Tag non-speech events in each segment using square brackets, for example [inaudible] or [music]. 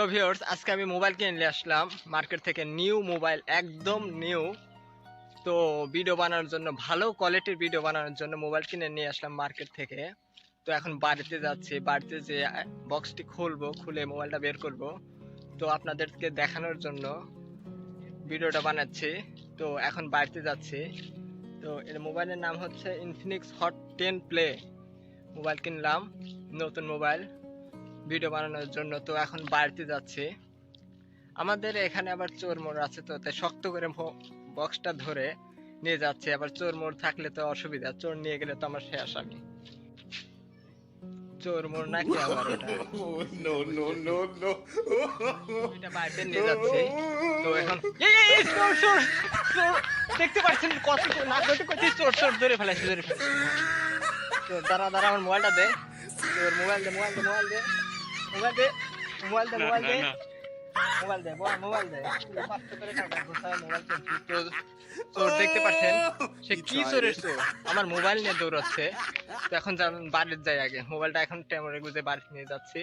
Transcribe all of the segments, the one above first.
তো ভিউয়ার্স আজকে আমি মোবাইল কিনে নিয়ে আসলাম মার্কেট থেকে নিউ মোবাইল একদম নিউ তো ভিডিও বানানোর জন্য, ভালো কোয়ালিটির ভিডিও বানানোর জন্য মোবাইল কিনে নিয়ে আসলাম মার্কেট থেকে। তো এখন বাড়িতে যাচ্ছি, বাড়িতে যে বক্সটি খুলবো, খুলে মোবাইলটা বের করব। তো আপনাদেরকে দেখানোর জন্য ভিডিওটা বানাচ্ছি। তো এখন বাড়িতে যাচ্ছি। তো এর মোবাইলের নাম হচ্ছে Infinix hot ten play mobile কিনলাম, নতুন মোবাইল ভিডিও বানানোর জন্য তো এখন বাড়িতে যাচ্ছি। আমাদের এখানে আবার চোর মোড় আছে তো তাই শক্ত করে বক্সটা ধরে নিয়ে যাচ্ছে। আবার চোর মোড় থাকলে তো অসুবিধা চোর নিয়ে গেলে তো আমার শেষ আমি। চোর মোড় নাকি আবার ওটা no, no, no, no. এটা নিয়ে যাচ্ছে। তো এখন এই, চোর চোর দেখতে পাচ্ছেন কত না করতে করতে চোর চোর ধরে ফেলাইছে ধরে ফেলাইছে। তো দাঁড়া দাঁড়া আমার মোবাইলটা দে। তোর মোবাইল দে মোবাইল দে মোবাইল দে। মোবাইল দে মোবাইল দে মোবাইল দে। মোবাইল দে মোবাইল মোবাইল দে। পাঁচশো করে টাকা কোথায় মোবাইল কিনছি চোর দেখতে পাচ্ছেন সে কি চোরের চোর? আমার মোবাইল নিয়ে দৌড়াচ্ছে। তো এখন বাড়িতে যাই আগে। মোবাইলটা এখন টেমরে গুজে বাড়িতে নিয়ে যাচ্ছি।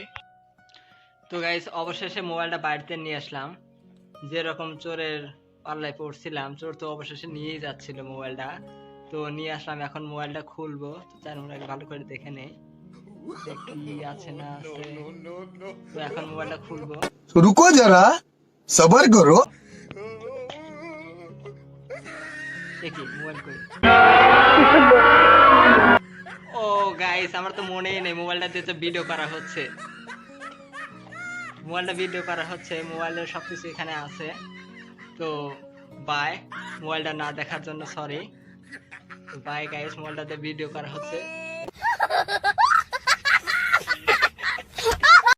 তো গাইস অবশেষে মোবাইলটা বাড়িতে নিয়ে আসলাম। যেরকম চোরের পাল্লায় পড়ছিলাম চোর তো অবশেষে নিয়েই যাচ্ছিল মোবাইলটা তো নিয়ে আসলাম এখন মোবাইলটা খুলবো। তো তার মনে আগে ভালো করে দেখে নেই। [laughs] তো এখন মোবাইলটা খুলবো। রুকো যারা সবর করো। [laughs] ও গাইস আমার তো মনেই নেই মোবাইলটা দিয়ে তো ভিডিও করা হচ্ছে। মোবাইলটা ভিডিও করা হচ্ছে মোবাইলের সব কিছু এখানে আছে। তো বাই মোবাইলটা না দেখার জন্য সরি বাই গাইস মোবাইলটাতে ভিডিও করা হচ্ছে।